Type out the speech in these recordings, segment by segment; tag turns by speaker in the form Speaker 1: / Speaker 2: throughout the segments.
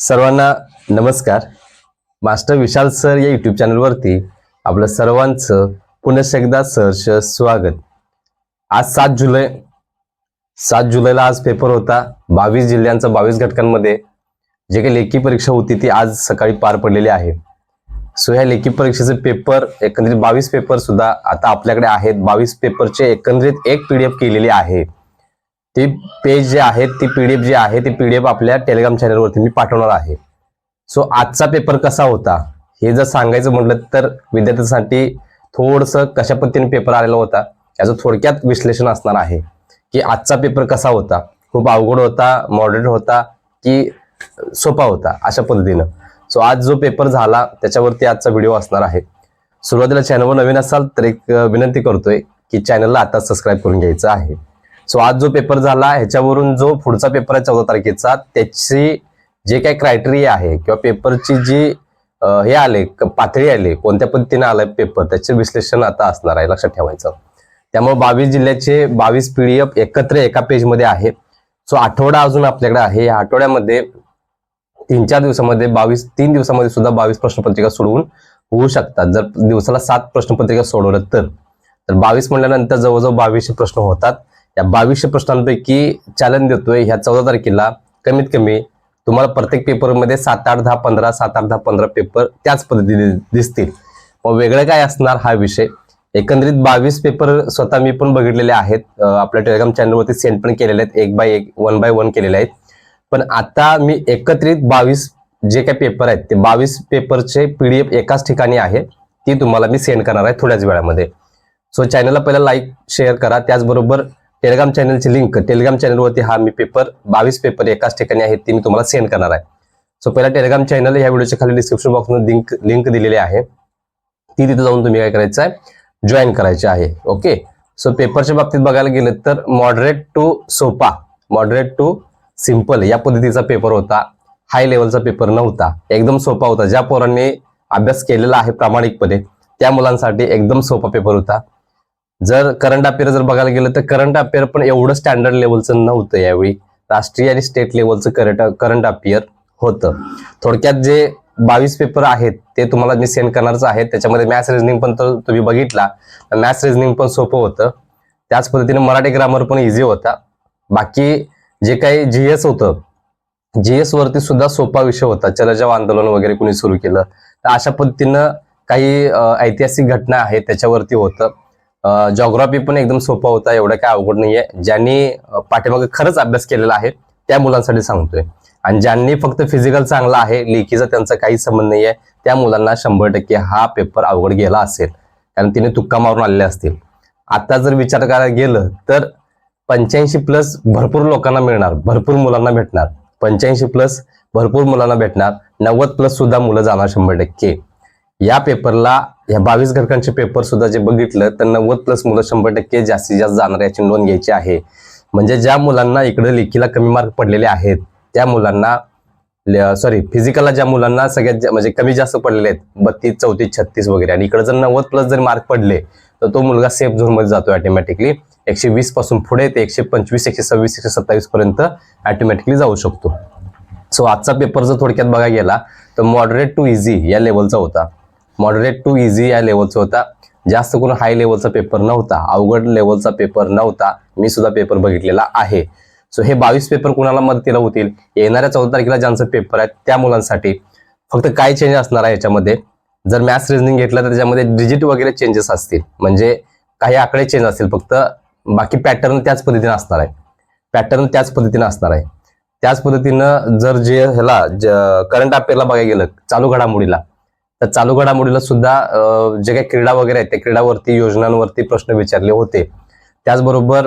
Speaker 1: सर्वांना नमस्कार. Master Vishal sir या यूट्यूब चॅनलवरती आपलं सर्वांचं पुनश एकदा सहर्ष स्वागत. आज सात जुलै सात जुलैला आज पेपर होता. बावीस जिल्ह्यांचा बावीस घटकांमध्ये जे काही लेखी परीक्षा होती ती आज सकाळी पार पडलेली आहे. सो ह्या लेखी परीक्षेचे पेपर एकंदरीत बावीस पेपर सुद्धा आता आपल्याकडे आहेत. बावीस पेपरचे एकंदरीत एक पीडीएफ केलेली आहे. ती पेज जे आहे ती पीडीएफ जी आहे ती पीडीएफ आपल्या टेलिग्राम चॅनलवरती मी पाठवणार आहे. सो आजचा पेपर कसा होता? हे जर सांगायचं म्हटलं तर विद्यार्थ्यांसाठी थोडंसं कशा पद्धतीने पेपर आलेला होता याचं थोडक्यात विश्लेषण असणार आहे. की आजचा पेपर कसा होता? खूप अवघड होता मॉडरेट होता की सोपा होता अशा पद्धतीनं. सो आज जो पेपर झाला त्याच्यावरती आजचा व्हिडिओ असणार आहे. सुरुवातीला चॅनलवर नवीन असाल तर एक विनंती करतोय की चॅनलला आता सबस्क्राईब करून घ्यायचं आहे. सो आज जो पेपर झाला ह्याच्यावरून जो पुढचा पेपर आहे चौदा तारखेचा त्याची जे काही क्रायटेरिया आहे किंवा पेपरची जी हे आले क- पातळी आली कोणत्या पद्धतीने आलाय पेपर त्याचे विश्लेषण आता असणार आहे लक्षात ठेवायचं. त्यामुळे बावीस जिल्ह्याचे बावीस पीडीएफ एकत्र एका पेजमध्ये आहे. सो आठवडा अजून आपल्याकडे आहे. या आठवड्यामध्ये तीन चार दिवसामध्ये बावीस तीन दिवसामध्ये सुद्धा बावीस प्रश्नपत्रिका सोडवून होऊ शकतात. जर दिवसाला सात प्रश्नपत्रिका सोडवलं तर. तर बावीस म्हणल्यानंतर जवळजवळ बावीसशे प्रश्न होतात. या बावीसशे प्रश्नांपैकी चॅलेंज देतोय ह्या चौदा तारखेला. कमीत कमी तुम्हाला प्रत्येक पेपरमध्ये सात आठ दहा पंधरा सात आठ दहा पंधरा पेपर त्याच पद्धतीने दिसतील. मग वेगळं काय असणार हा विषय? एकंदरीत बावीस पेपर स्वतः मी पण बघितलेले आहेत. आपल्या टेलिग्राम चॅनलवरती सेंड पण केलेले आहेत. एक बाय एक वन बाय वन केलेले आहेत. पण आता मी एकत्रित बावीस जे काही पेपर आहेत ते बावीस पेपरचे पीडीएफ एकाच ठिकाणी आहे. ती तुम्हाला मी सेंड करणार आहे थोड्याच वेळामध्ये. सो चॅनलला पहिला लाईक शेअर करा. त्याचबरोबर टेलिग्राम चॅनलची लिंक टेलिग्राम चॅनलवरती हा मी पेपर बावीस पेपर एकाच ठिकाणी आहेत ती मी तुम्हाला सेंड करणार आहे. सो पहिला टेलिग्राम चॅनल या व्हिडिओच्या खाली डिस्क्रिप्शन बॉक्समध्ये लिंक लिंक दिलेली आहे. ती तिथे जाऊन तुम्ही काय करायचं आहे? जॉईन करायचे आहे ओके सो पेपरच्या बाबतीत बघायला गेलं तर मॉडरेट टू सोपा मॉडरेट टू सिंपल या पद्धतीचा पेपर होता. हाय लेवलचा पेपर नव्हता. एकदम सोपा होता. ज्या पोरांनी अभ्यास केलेला आहे प्रामाणिकपणे त्या मुलांसाठी एकदम सोपा पेपर होता. जर करंट अफेअर जर बघायला गेलं तर करंट अफेअर पण एवढं स्टँडर्ड लेवलचं नव्हतं यावेळी. राष्ट्रीय आणि स्टेट लेवलचं करंट करंट अफेअर होतं. थोडक्यात जे बावीस पेपर आहेत ते तुम्हाला मी सेंड करणारच आहेत त्याच्यामध्ये मॅथ्स रिझनिंग पण तर तुम्ही बघितला. मॅथ्स रिझनिंग पण सोपं होतं. त्याच पद्धतीने मराठी ग्रामर पण इझी होता. बाकी जे काही जीएस होतं जीएस वरती सुद्धा सोपा विषय होता. चलजाव आंदोलन वगैरे कुणी सुरू केलं. तर अशा पद्धतीनं काही ऐतिहासिक घटना आहेत त्याच्यावरती होतं. जॉग्राफी पण एकदम सोपा होता एवढं काय अवघड नाहीये. ज्यांनी पाठीमागे खरंच अभ्यास केलेला आहे त्या मुलांसाठी सांगतोय. आणि ज्यांनी फक्त फिजिकल चांगला आहे लेखीचा त्यांचा काही संबंध नाहीये त्या मुलांना शंभर टक्के हा पेपर अवघड गेला असेल. कारण तिने तुक्का मारून आलेले असतील. आता जर विचार करायला गेलं तर पंच्याऐंशी प्लस भरपूर लोकांना मिळणार भरपूर मुलांना भेटणार. पंच्याऐंशी प्लस भरपूर मुलांना भेटणार. नव्वद प्लस सुद्धा मुलं जाणार शंभर टक्के. या पेपरला या बावीस घटकांचे पेपर सुद्धा जे बघितलं तर नव्वद प्लस मुलं शंभर टक्के जास्तीत जास्त जाणार याची नोंद घ्यायची आहे. म्हणजे ज्या मुलांना इकडे लेखीला कमी मार्क पडलेले आहेत त्या मुलांना सॉरी फिजिकलला ज्या मुलांना सगळ्यात म्हणजे कमी जास्त पडलेले आहेत बत्तीस चौतीस छत्तीस वगैरे आणि इकडे जर नव्वद प्लस जर मार्क पडले तर तो मुलगा सेफ झोनमध्ये जातो ऑटोमॅटिकली एकशे वीसपासून पुढे ते एकशे पंचवीस एकशे सव्वीस एकशे सत्तावीस पर्यंत ऑटोमॅटिकली जाऊ शकतो. सो आजचा पेपर जर थोडक्यात बघायला गेला तर मॉडरेट टू इझी या लेवलचा होता. मॉडरेट टू इझी या लेवलचा होता. जास्त करून हाय लेवलचा पेपर नव्हता अवघड लेवलचा पेपर नव्हता मी सुद्धा पेपर बघितलेला आहे. सो हे बावीस पेपर कुणाला मदतीला होतील? येणाऱ्या चौदा तारखेला ज्यांचं पेपर आहे त्या मुलांसाठी फक्त काय चेंज असणार आहे याच्यामध्ये? जर मॅथ्स रिझनिंग घेतलं तर त्याच्यामध्ये डिजिट वगैरे चेंजेस असतील. म्हणजे काही आकडे चेंज असतील फक्त बाकी पॅटर्न त्याच पद्धतीनं असणार आहे. पॅटर्न त्याच पद्धतीने असणार आहे. त्याच पद्धतीनं जर जे ह्याला करंट अफेअरला बघायला गेलं चालू घडामोडीला तर चालू घडामोडीला सुद्धा जे काही क्रीडा वगैरे आहेत त्या क्रीडावरती योजनांवरती प्रश्न विचारले होते. त्याचबरोबर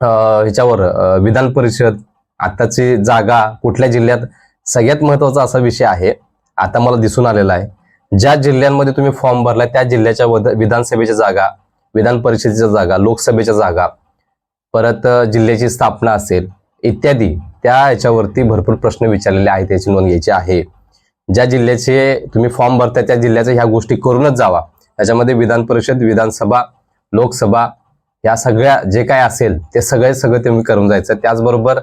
Speaker 1: ह्याच्यावर विधान परिषद आताची जागा कुठल्या जिल्ह्यात सगळ्यात महत्त्वाचा असा विषय आहे आता मला दिसून आलेला आहे. ज्या जिल्ह्यांमध्ये तुम्ही फॉर्म भरला त्या जिल्ह्याच्या वद- विधानसभेच्या जागा विधान परिषदेच्या जागा लोकसभेच्या जागा परत जिल्ह्याची स्थापना असेल इत्यादी त्या ह्याच्यावरती भरपूर प्रश्न विचारलेले आहेत याची नोंद घ्यायची आहे. ज्या जिल्ह्याचे तुम्ही फॉर्म भरता त्या जिल्ह्याच्या ह्या गोष्टी करूनच जावा. त्याच्यामध्ये विधान परिषद विधानसभा लोकसभा या सगळ्या जे काय असेल ते सगळे सगळं तुम्ही करून जायचं. त्याचबरोबर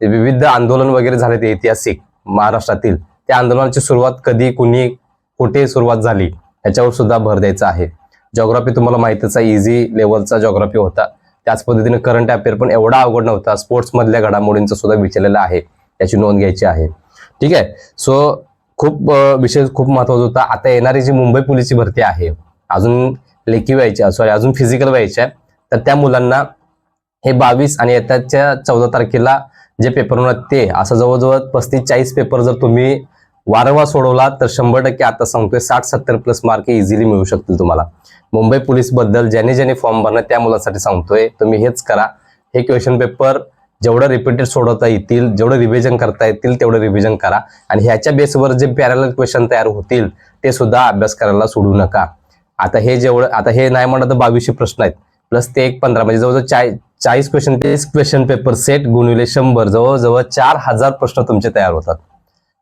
Speaker 1: विविध आंदोलन वगैरे झाले ते ऐतिहासिक महाराष्ट्रातील त्या आंदोलनाची सुरुवात कधी कुणी कुठे सुरुवात झाली याच्यावर सुद्धा भर द्यायचा आहे. जॉग्राफी तुम्हाला माहितीच आहे इझी लेवलचा जॉग्राफी होता. त्याच पद्धतीने करंट अफेअर पण एवढा अवघड नव्हता. स्पोर्ट्समधल्या घडामोडींचा सुद्धा विचारलेलं आहे. याची नोंद घ्यायची आहे. ठीक आहे? सो खूप विषय खूप महत्त्वाचा होता. आता येणारी जी मुंबई पोलीसची भरती आहे अजून लेखी व्हायची सॉरी अजून फिजिकल व्हायची आहे तर त्या मुलांना हे बावीस आणि येत्याच्या चौदा तारखेला जे पेपर होणार ते असं जवळजवळ पस्तीस चाळीस पेपर जर तुम्ही वारंवार सोडवला तर शंभर टक्के आता सांगतोय साठ सत्तर प्लस मार्क इझिली मिळू शकतील तुम्हाला. मुंबई पोलीसबद्दल ज्याने ज्याने फॉर्म भरणार त्या मुलांसाठी सांगतोय तुम्ही हेच करा. हे क्वेश्चन पेपर जेवढं रिपीटेड सोडवता येतील जेवढं रिव्हिजन करता येतील तेवढं रिव्हिजन करा. आणि ह्याच्या बेसवर जे पॅरल क्वेश्चन तयार होतील ते सुद्धा अभ्यास करायला सोडू नका. आता हे जेवढं आता हे नाही म्हणलं तर बावीसशे प्रश्न आहेत. प्लस ते एक पंधरा म्हणजे जवळजवळ चाळीस चाळीस क्वेश्चन तेच क्वेश्चन पेपर सेट गुणिले शंभर. जवळजवळ चार हजार प्रश्न तुमचे तयार होतात.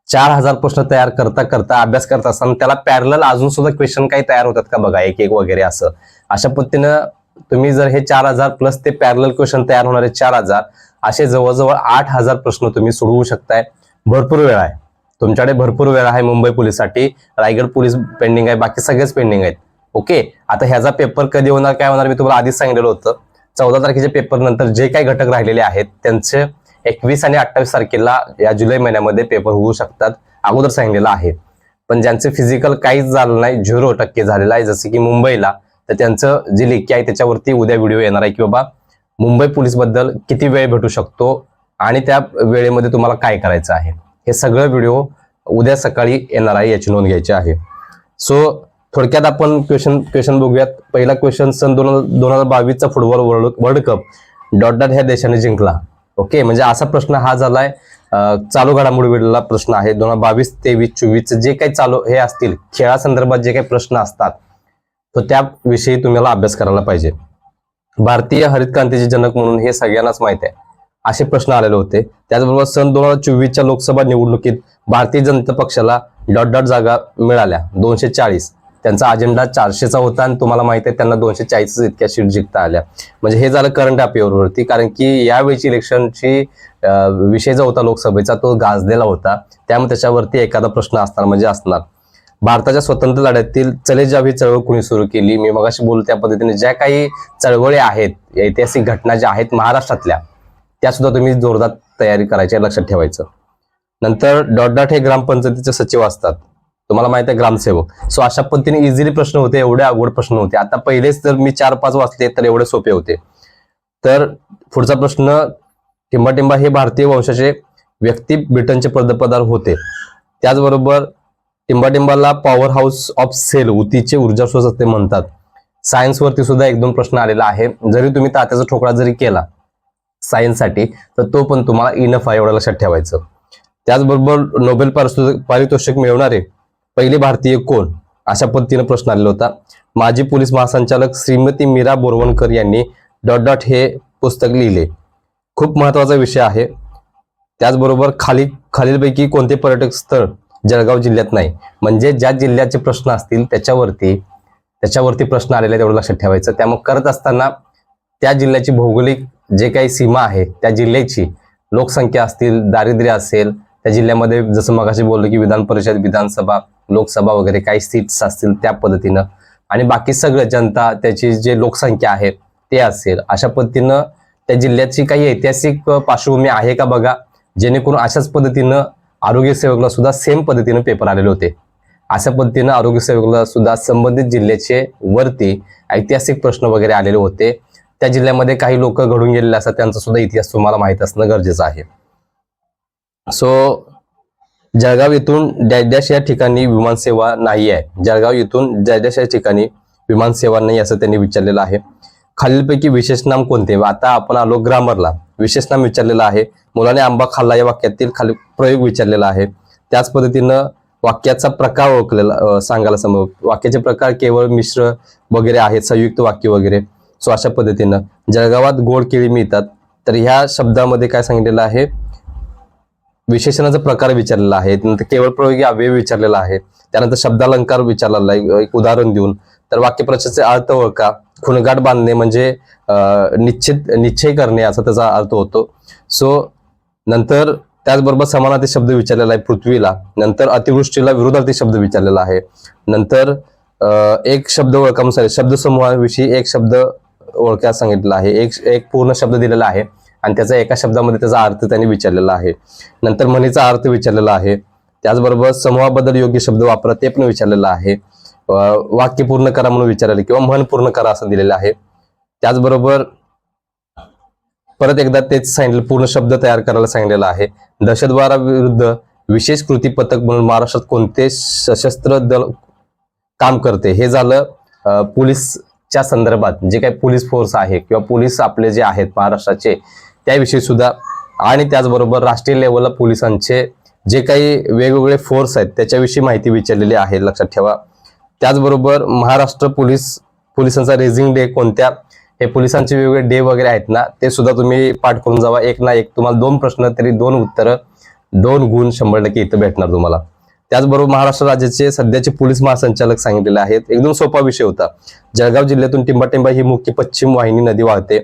Speaker 1: चार हजार प्रश्न तयार करता करता अभ्यास करत असताना त्याला पॅरल अजून सुद्धा क्वेश्चन काही तयार होतात का बघा? एक एक वगैरे असं. अशा पद्धतीनं तुम्ही जर हे चार हजार प्लस ते पॅरल क्वेश्चन तयार होणारे चार हजार असे जवळजवळ आठ हजार प्रश्न तुम्ही सोडवू शकताय. भरपूर वेळ आहे. तुमच्याकडे भरपूर वेळ आहे मुंबई पोलीससाठी. रायगड पोलीस पेंडिंग आहे. बाकी सगळेच पेंडिंग आहेत. ओके आता ह्याचा पेपर कधी होणार काय होणार मी तुम्हाला आधीच सांगितलेलं होतं. चौदा तारखेच्या पेपर नंतर जे काही घटक राहिलेले आहेत त्यांचे एकवीस आणि अठ्ठावीस तारखेला या जुलै महिन्यामध्ये पेपर होऊ शकतात. अगोदर सांगितलेलं आहे. पण ज्यांचे फिजिकल काहीच झालं नाही झिरो टक्के झालेलं आहे. जसं की मुंबईला तर त्यांचं जे लेखी आहे त्याच्यावरती उद्या व्हिडिओ येणार आहे की बाबा मुंबई पोलीसबद्दल किती वेळ भेटू शकतो आणि त्या वेळेमध्ये तुम्हाला काय करायचं आहे. हे सगळं व्हिडिओ उद्या सकाळी येणार आहे याची नोंद घ्यायची आहे. सो थोडक्यात आपण क्वेश्चन क्वेश्चन बघूयात. पहिला क्वेश्चन सन दोन दोन हजार बावीसचा football world world cup dot dot ह्या देशाने जिंकला. ओके म्हणजे असा प्रश्न हा झालाय चालू घडामोडीला प्रश्न आहे. दोन हजार बावीस तेवीस चोवीस जे काही चालू हे असतील खेळासंदर्भात जे काही प्रश्न असतात तर त्याविषयी तुम्हाला अभ्यास करायला पाहिजे. भारतीय हरित क्रांतीचे जनक म्हणून हे सगळ्यांनाच माहीत आहे. असे प्रश्न आलेले होते. त्याचबरोबर सन दोन हजार चोवीसच्या लोकसभा निवडणुकीत भारतीय जनता पक्षाला डॉट डॉट जागा मिळाल्या. दोनशे चाळीस. त्यांचा अजेंडा चारशेचा होता आणि तुम्हाला माहिती आहे त्यांना दोनशे चाळीस इतक्या सीट जिंकता आल्या. म्हणजे हे झालं करंट अफेअरवरती कारण की यावेळीची इलेक्शनची विषय जो होता लोकसभेचा तो गाजलेला होता. त्यामुळे त्याच्यावरती एखादा प्रश्न असणार म्हणजे असणार. भारताच्या स्वतंत्र लढ्यातील चले जाव ही चळवळ कुणी सुरू केली? मी मगाशी बोललो त्या पद्धतीने ज्या काही चळवळी आहेत ऐतिहासिक घटना ज्या आहेत महाराष्ट्रातल्या त्या सुद्धा तुम्ही जोरदार तयारी करायची लक्षात ठेवायचं. नंतर डॉट डॉट हे ग्रामपंचायतीचे सचिव असतात. तुम्हाला माहिती आहे ग्रामसेवक. सो अशा पद्धतीने इझिली प्रश्न होते एवढे अवघड प्रश्न होते. आता पहिलेच जर मी चार पाच वाचले तर एवढे सोपे होते. तर पुढचा प्रश्न टिंबाटिंबा हे भारतीय वंशाचे व्यक्ती ब्रिटनचे पदपदार होते. त्याचबरोबर टिंबाटिंबाला पॉवर हाऊस ऑफ सेल उतीचे ऊर्जा स्रोत असे म्हणतात सायन्सवरती सुद्धा एक दोन प्रश्न आलेला आहे. जरी तुम्ही तात्याचा ठोकळा जरी केला सायन्ससाठी तर तो पण तुम्हाला इनफ आहे एवढं लक्षात ठेवायचं. त्याचबरोबर नोबेल पारितोषिक पारितोषिक मिळवणारे पहिले भारतीय कोण? अशा पद्धतीने प्रश्न आलेला होता. माजी पोलीस महासंचालक श्रीमती मीरा बोरवणकर यांनी डॉट डॉट हे पुस्तक लिहिले. खूप महत्त्वाचा विषय आहे. त्याचबरोबर खाली खालीलपैकी कोणते पर्यटक स्थळ जळगाव जिल्ह्यात नाही. म्हणजे ज्या जिल्ह्याचे प्रश्न असतील त्याच्यावरती त्याच्यावरती प्रश्न आलेले तेवढं लक्षात ठेवायचं. त्यामुळे करत असताना त्या जिल्ह्याची भौगोलिक जे काही सीमा आहे त्या जिल्ह्याची लोकसंख्या असतील दारिद्र्य असेल त्या जिल्ह्यामध्ये जसं मगाशी बोललो की विधान परिषद विधानसभा लोकसभा वगैरे काही सीट्स असतील त्या पद्धतीनं. आणि बाकी सगळं जनता त्याची जे लोकसंख्या आहे ते असेल. अशा पद्धतीनं त्या जिल्ह्याची काही ऐतिहासिक पार्श्वभूमी आहे का बघा? जेणेकरून अशाच पद्धतीनं आरोग्य सेवकला सुद्धा सेम पद्धतीनं पेपर आलेले होते. अशा पद्धतीनं आरोग्य सेवकला सुद्धा संबंधित जिल्ह्याचे वरती ऐतिहासिक प्रश्न वगैरे आलेले होते. त्या जिल्ह्यामध्ये काही लोक घडून गेलेले असतात त्यांचा सुद्धा इतिहास तुम्हाला माहीत असणं गरजेचं आहे. सो जळगाव येथून डॅश या ठिकाणी विमानसेवा नाही आहे जळगाव येथून डॅश डॅश या ठिकाणी विमानसेवा नाही असं त्यांनी विचारलेलं आहे. खालीलपैकी विशेष नाम कोणते? आता आपण आलो ग्रामरला. विशेष नाम विचारलेलं आहे. मुलाने आंबा खाल्ला या वाक्यातील खाली प्रयोग विचारलेला आहे. त्याच पद्धतीनं वाक्याचा प्रकार ओळखलेला सांगायला समोर वाक्याचे प्रकार केवळ मिश्र वगैरे आहेत संयुक्त वाक्य वगैरे. सो अशा पद्धतीनं जळगावात गोड केळी मिळतात. तर ह्या शब्दामध्ये काय सांगितलेलं आहे? विशेषणाचा प्रकार विचारलेला आहे. नंतर केवळ प्रयोगी अव्यय विचारलेला आहे. त्यानंतर शब्दालंकार विचारलेला आहे. एक उदाहरण देऊन तर वाक्यप्रचाराचे अर्थ ओळखा. खुणगाठ बांधणे म्हणजे निश्चित निश्चय करणे असा त्याचा अर्थ होतो. सो नंतर त्याचबरोबर समानार्थी शब्द विचारलेला आहे पृथ्वीला. नंतर अतिवृष्टीला विरोधार्थी शब्द विचारलेला आहे. नंतर एक शब्द ओळखा शब्दसमूहाविषयी एक शब्द ओळख्यास सांगितलेला आहे. एक एक पूर्ण शब्द दिलेला आहे आणि त्याचा एका शब्दामध्ये त्याचा अर्थ त्यांनी विचारलेला आहे. नंतर म्हणीचा अर्थ विचारलेला आहे. त्याचबरोबर समूहाबद्दल योग्य शब्द वापरा ते पण विचारलेलं आहे. वाक्य पूर्ण करा म्हणून विचारले किंवा म्हण पूर्ण करा असं दिलेलं आहे. त्याचबरोबर परत एकदा तेच सांगितलं पूर्ण शब्द तयार करायला सांगितलेला आहे. दहशतवादाविरुद्ध विशेष कृती पथक म्हणून महाराष्ट्रात कोणते सशस्त्र दल काम करते? हे झालं पोलीसच्या संदर्भात जे काही पोलीस फोर्स आहे किंवा पोलीस आपले जे आहेत महाराष्ट्राचे त्याविषयी सुद्धा आणि त्याचबरोबर राष्ट्रीय लेवलला पोलिसांचे जे काही वेगवेगळे फोर्स आहेत त्याच्याविषयी माहिती विचारलेली आहे. लक्षात ठेवा. त्याचबरोबर महाराष्ट्र पोलीस पोलिसांचा रेझिंग डे कोणत्या? हे पोलिसांचे वेगवेगळे डे वगैरे आहेत ना ते सुद्धा तुम्ही पाठ करून जावा. एक ना एक तुम्हाला दोन प्रश्न तरी दोन उत्तरं दोन गुण शंभर टक्के इथं भेटणार तुम्हाला. त्याचबरोबर महाराष्ट्र राज्याचे सध्याचे पोलीस महासंचालक सांगितलेले आहेत. एकदम सोपा विषय होता. जळगाव जिल्ह्यातून टिंबाटिंबा ही मुख्य पश्चिम वाहिनी नदी वाहते.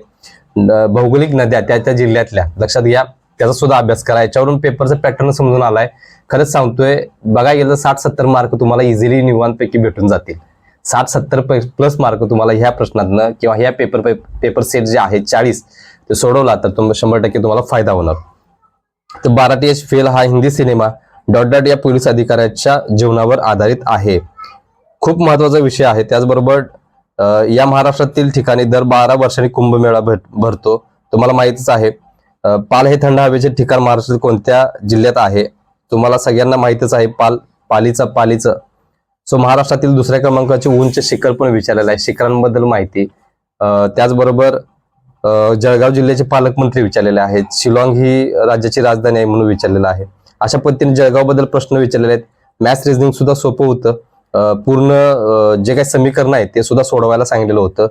Speaker 1: भौगोलिक नद्या त्या त्या जिल्ह्यातल्या. लक्षात घ्या. त्याचा सुद्धा अभ्यास करा. याच्यावरून पेपरचा पॅटर्न समजून आलाय. खरंच सांगतोय बघा गेलं साठ सत्तर मार्क तुम्हाला इझिली निवांतपैकी भेटून जातील. साठ सत्तर प्लस मार्क तुम्हाला ह्या प्रश्नातनं किंवा ह्या पेपर पेपर सेट जे आहे चाळीस ते सोडवला तर तुम शंभर टक्के तुम्हाला फायदा होणार. तर बारा टी एच फेल हा हिंदी सिनेमा डॉट डॉट या पोलीस अधिकाऱ्याच्या जीवनावर आधारित आहे. खूप महत्त्वाचा विषय आहे. त्याचबरोबर या महाराष्ट्रातील ठिकाणी दर बारा वर्षांनी कुंभमेळा भट- भरतो. तुम्हाला माहितीच आहे पाल हे थंड हवेचे ठिकाण महाराष्ट्रातील कोणत्या जिल्ह्यात आहे? तुम्हाला सगळ्यांना माहितच आहे पाल पालीचं पालीचं. सो महाराष्ट्रातील दुसऱ्या क्रमांकाचे उंच शिखर पण विचारलेलं आहे. शिखरांबद्दल माहिती. अं, त्याचबरोबर अं, जळगाव जिल्ह्याचे पालकमंत्री विचारलेले आहेत. शिलाँग ही राज्याची राजधानी आहे म्हणून विचारलेलं आहे. अशा पद्धतीने जळगावबद्दल प्रश्न विचारलेले आहेत. मॅथ्स रिझनिंग सुद्धा सोपं होतं. पूर्ण जे काही समीकरण आहेत ते सुद्धा सोडवायला सांगितलेलं होतं.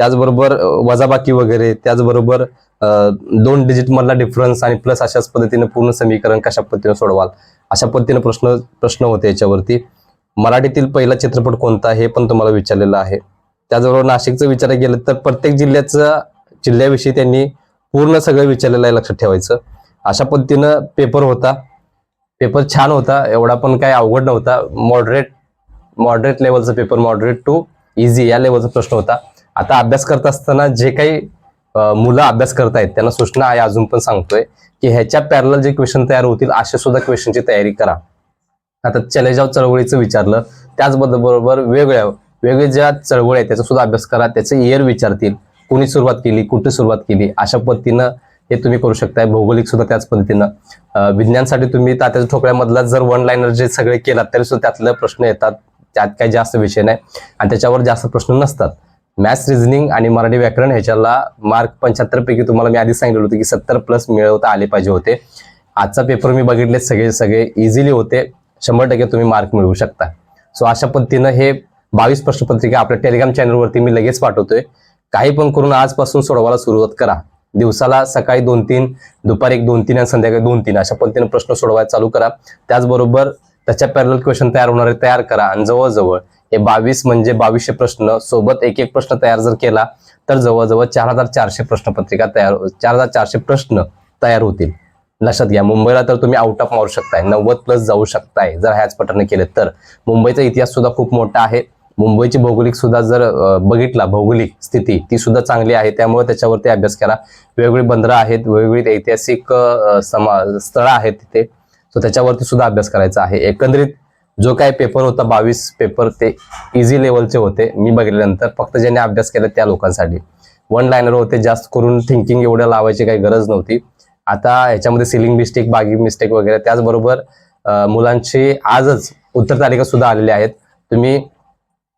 Speaker 1: त्याचबरोबर वजाबाकी वगैरे त्याचबरोबर दोन डिजिट मधला डिफरन्स आणि प्लस अशाच पद्धतीने पूर्ण समीकरण कशा पद्धतीने सोडवाल? अशा पद्धतीने प्रश्न प्रश्न होते याच्यावरती. मराठीतील पहिला चित्रपट कोणता हे पण तुम्हाला विचारलेलं आहे. त्याचबरोबर नाशिकचं विचार गेलं तर प्रत्येक जिल्ह्याचं जिल्ह्याविषयी त्यांनी पूर्ण सगळं विचारलेलं आहे लक्षात ठेवायचं. अशा पद्धतीनं पेपर होता. पेपर छान होता. एवढा पण काही अवघड नव्हता. मॉडरेट मॉडरेट लेवलचा पेपर मॉडरेट टू इझी या लेवलचा प्रश्न होता. आता अभ्यास करत असताना जे काही मुलं अभ्यास करतायत त्यांना सूचना आहे अजून पण सांगतोय की ह्याच्या पॅरल जे क्वेश्चन तयार होतील असे सुद्धा क्वेश्चनची तयारी करा. आता चलेजाव चळवळीचं विचारलं त्याचबरोबर वेगळ्या वेगळ्या ज्या चळवळी आहेत त्याचा सुद्धा अभ्यास करा त्याचे इयर विचारतील कोणी सुरुवात केली कुठे सुरुवात केली अशा पद्धतीनं हे तुम्ही करू शकताय भौगोलिक सुद्धा त्याच पद्धतीनं. विज्ञानसाठी तुम्ही तात्याच्या ठोकळ्यामधला जर वन लाईनर जे सगळे केलात तरी सुद्धा त्यातले प्रश्न येतात त्यात काही जास्त विषय नाही आणि त्याच्यावर जास्त प्रश्न नसतात. मॅथ्स रिझनिंग आणि मराठी व्याकरण ह्याच्याला मार्क पंच्याहत्तर पैकी तुम्हाला मी आधी सांगितलं होतं की सत्तर प्लस मिळवता आले पाहिजे होते. आजचा पेपर मी बघितले सगळे सगळे इझिली होते. शंभर टक्के तुम्ही मार्क मिळवू शकता. सो अशा पद्धतीनं हे बावीस प्रश्नपत्रिका आपल्या टेलिग्राम चॅनलवरती मी लगेच पाठवतोय. काही पण करून आजपासून सोडवायला सुरुवात करा. दिवसाला सकाळी दोन तीन दुपारी एक दोन तीन आणि संध्याकाळी दोन तीन अशा पद्धतीने प्रश्न सोडवायला चालू करा. त्याचबरोबर त्याच्या पॅरल क्वेश्चन तयार होणारे तयार करा आणि जवळजवळ हे बावीस म्हणजे बावीसशे प्रश्न सोबत एक एक प्रश्न तयार जर केला तर जवळजवळ चार हजार चारशे प्रश्नपत्रिका तयार चार हजार चारशे प्रश्न तयार होतील. लक्षात घ्या मुंबईला तर तुम्ही आउट ऑफ मारू शकताय नव्वद प्लस जाऊ शकताय जर ह्याच पटरने केले तर. मुंबईचा इतिहास सुद्धा खूप मोठा आहे. मुंबईची भौगोलिक सुद्धा जर बघितला भौगोलिक स्थिती ती सुद्धा चांगली आहे. त्यामुळे त्याच्यावरती अभ्यास करा. वेगवेगळी बंदरं आहेत वेगवेगळी ऐतिहासिक समा स्थळं आहेत तिथे. सो त्याच्यावरती सुद्धा अभ्यास करायचा आहे. एकंदरीत जो काय पेपर होता बावीस पेपर ते इझी लेवलचे होते मी बघितल्यानंतर फक्त ज्यांनी अभ्यास केला त्या लोकांसाठी. वन लायनर होते जास्त करून थिंकिंग एवढ्या लावायची काही गरज नव्हती. आता ह्याच्यामध्ये सिलिंग मिस्टेक बागी मिस्टेक वगैरे त्याचबरोबर मुलांची आजच उत्तर तालिका सुद्धा आलेल्या आहेत. तुम्ही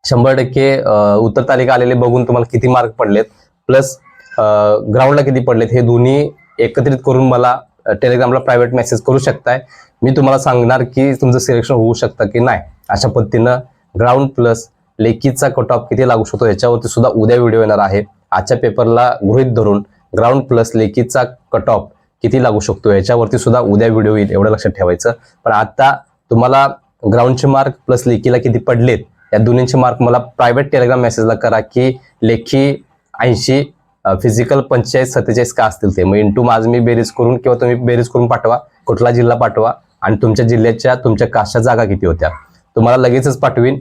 Speaker 1: शंभर टक्के उत्तर तालिका आलेले बघून तुम्हाला किती मार्क पडलेत प्लस ग्राउंडला किती पडलेत हे दोन्ही एकत्रित करून मला टेलिग्रामला प्रायव्हेट मेसेज करू शकताय. मी तुम्हाला सांगणार की तुमचं सिलेक्शन होऊ शकतं की नाही. अशा पद्धतीनं ग्राउंड प्लस लेखीचा कट ऑफ किती लागू शकतो याच्यावरती सुद्धा उद्या व्हिडिओ येणार आहे. आजच्या पेपरला गृहित धरून ग्राउंड प्लस लेखीचा कट ऑफ किती लागू शकतो याच्यावरती सुद्धा उद्या व्हिडिओ येईल एवढं लक्षात ठेवायचं. पण आता तुम्हाला ग्राउंडचे मार्क प्लस लेखीला किती पडलेत या दोन्हींचे मार्क मला प्रायव्हेट टेलिग्राम मेसेजला करा की लेखी ऐंशी फिजिकल पंचेचाळीस सत्तेचाळीस का असतील ते? मग इंटू माझ मी बेरीज करून किंवा तुम्ही बेरीज करून पाठवा कुठला जिल्हा पाठवा आणि तुमच्या जिल्ह्याच्या तुमच्या काशा जागा किती होत्या? तुम्हाला लगेचच पाठवीन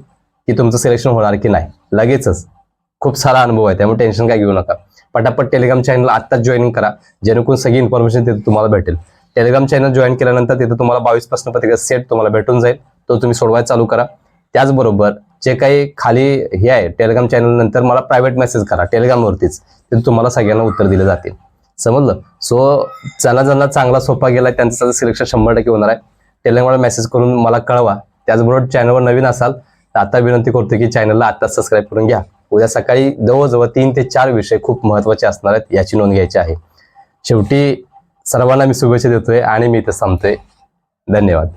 Speaker 1: की तुमचं सिलेक्शन होणार की नाही. लगेचच. खूप सारा अनुभव आहे त्यामुळे टेन्शन काय घेऊ नका. पटापट टेलिग्राम चॅनल आत्ताच जॉईनिंग करा जेणेकरून सगळी इन्फॉर्मेशन तिथे तुम्हाला भेटेल. टेलिग्राम चॅनल जॉईन केल्यानंतर तिथे तुम्हाला बावीस प्रश्नपत्रिका सेट तुम्हाला भेटून जाईल तो तुम्ही सोडवायला चालू करा. त्याचबरोबर जे काही खाली हे आहे टेलिग्राम चॅनल नंतर मला प्रायव्हेट मेसेज करा टेलिग्रामवरतीच तिथे तुम्हाला सगळ्यांना उत्तर दिले जातील. समजलं? सो ज्यांना ज्यांना चांगला सोपा गेला त्यांचं सिलेक्शन शंभर टक्के होणार आहे. टेलिग्रामवर मेसेज करून मला कळवा. त्याचबरोबर चॅनलवर नवीन असाल तर आता विनंती करतो की चॅनलला आता सबस्क्राईब करून घ्या. उद्या सकाळी जवळजवळ तीन ते चार विषय खूप महत्त्वाचे असणार आहेत याची नोंद घ्यायची आहे. शेवटी सर्वांना मी शुभेच्छा देतोय आणि मी इथं थांबतोय. धन्यवाद.